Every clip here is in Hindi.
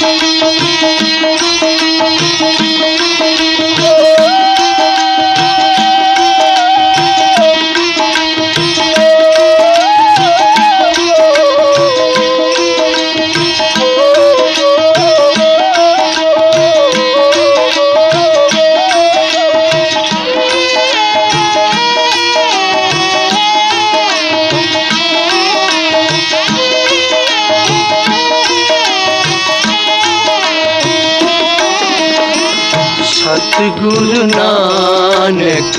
Thank you. सतगुरु नानक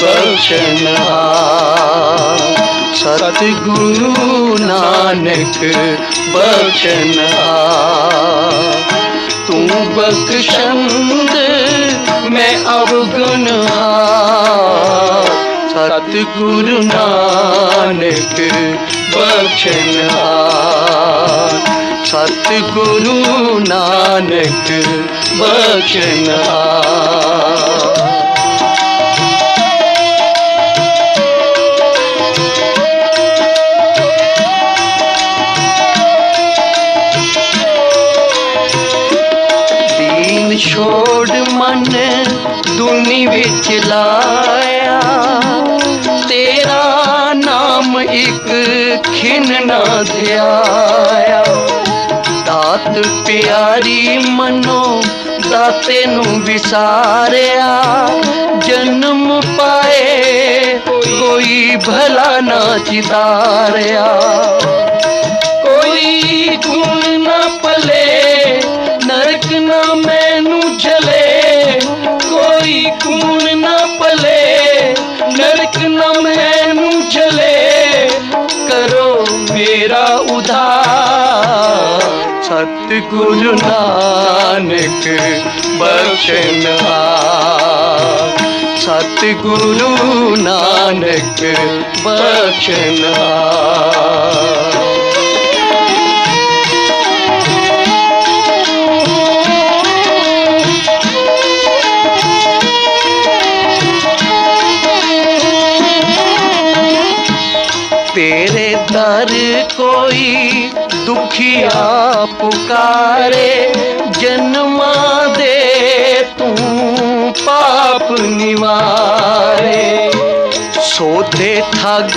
बख्शनहार सतगुरु नानक बचना तू बख्शंद मैं अवगुण हार सतगुरु नानक बख्शनहार सतगुरु नानक बख्शन छोड़ मन दुनी बिच लाया। ਇੱਕ ਖਿਨ ਨਾ ਧਿਆਇਆ। ਦਾਤ ਪਿਆਰੀ ਮਨੋ ਦਾਤੇ ਨੂੰ ਵਿਸਾਰਿਆ। ਜਨਮ ਪਾਏ ਕੋਈ ਭਲਾ ਨਾ ਚਿਤਾਰਿਆ। ਕੋਈ ਗੁਣ ਨਾ ਪਲੇ, ਨਰਕ ਨਾ ਮੈਨੂੰ ਜਲੇ। ਕੋਈ ਗੁਣ ਨਾ ਪਲੇ, ਨਰਕ ਨਾ ਮੈਨੂੰ ਜਲੇ। उधार सतगुरु नानक बचन सतगुरु नानक बचन हर कोई दुखिया पुकारे जन्मा दे, तू पाप निवारे। सोते ठग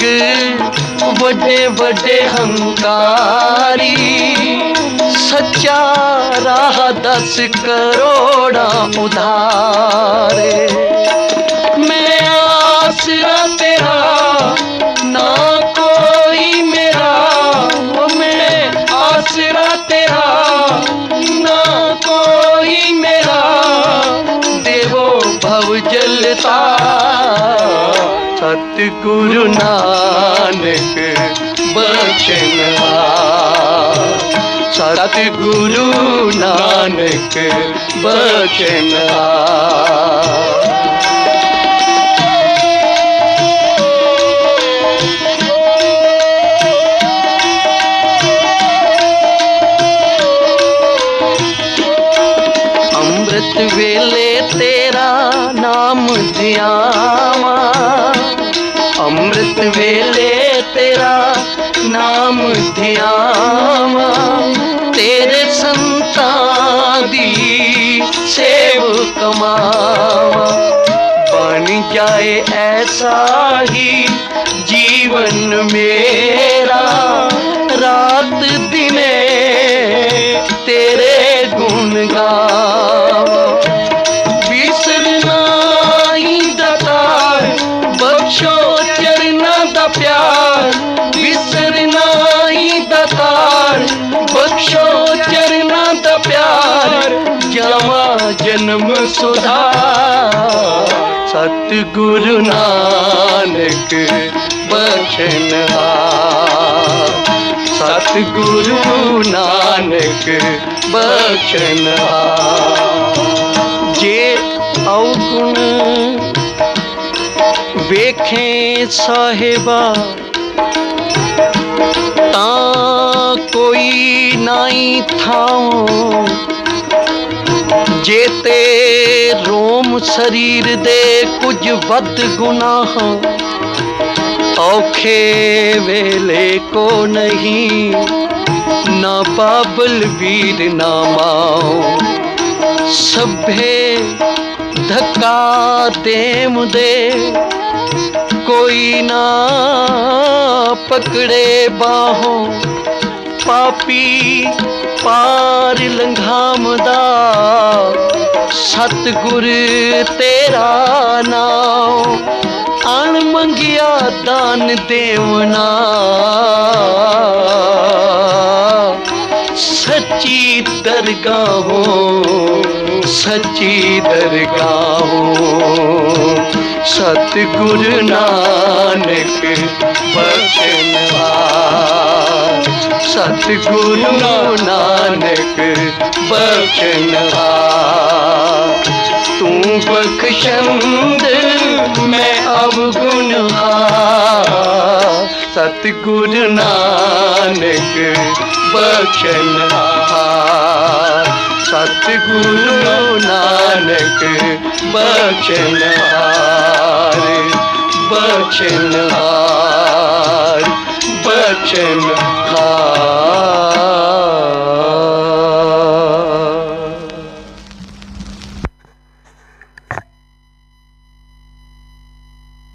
बड़े बड़े हंकारी, सच्चा राह दस करोड़ा उधारे। सतगुरु नानक बचनहार सतगुरु नानक बचन अमृत वेले तेरा नाम दिया नाम ध्या तेरे संतादी सेव कमा बन जाए ऐसा ही जीवन में जन्म सुधा। सतगुरु नानक बचनहार सतगुरु नानक बचनहार जे अवगुण वेखें साहेबा, ता कोई नाई थाओ। जेते रोम शरीर दे कुछ बद गुनाह। औखे वेले को नहीं, ना पाबल वीर ना माओ सभे धक्का देम दे, कोई ना पकड़े बाहों। पापी ਪਾਰ ਲੰਘਾਮਦਾ ਸਤਿਗੁਰ ਤੇਰਾ ਨਾਮ ਅਣ ਮੰਗਿਆ ਦਾਨ ਦੇਵਨਾ ਸੱਚੀ ਦਰਗਾਹੋਂ ਸੱਚੀ ਦਰਗਾਹੋਂ ਸਤਿਗੁਰ ਨਾਨਕ ਬਖਸ਼ਨਹਾਰ सतगुरु नानक बख्शनहार तू बख्शंद मैं गुण सतगुरु नानक बख्शनहार सतगुरु नानक बख्शनहार बख्शनहार Krishna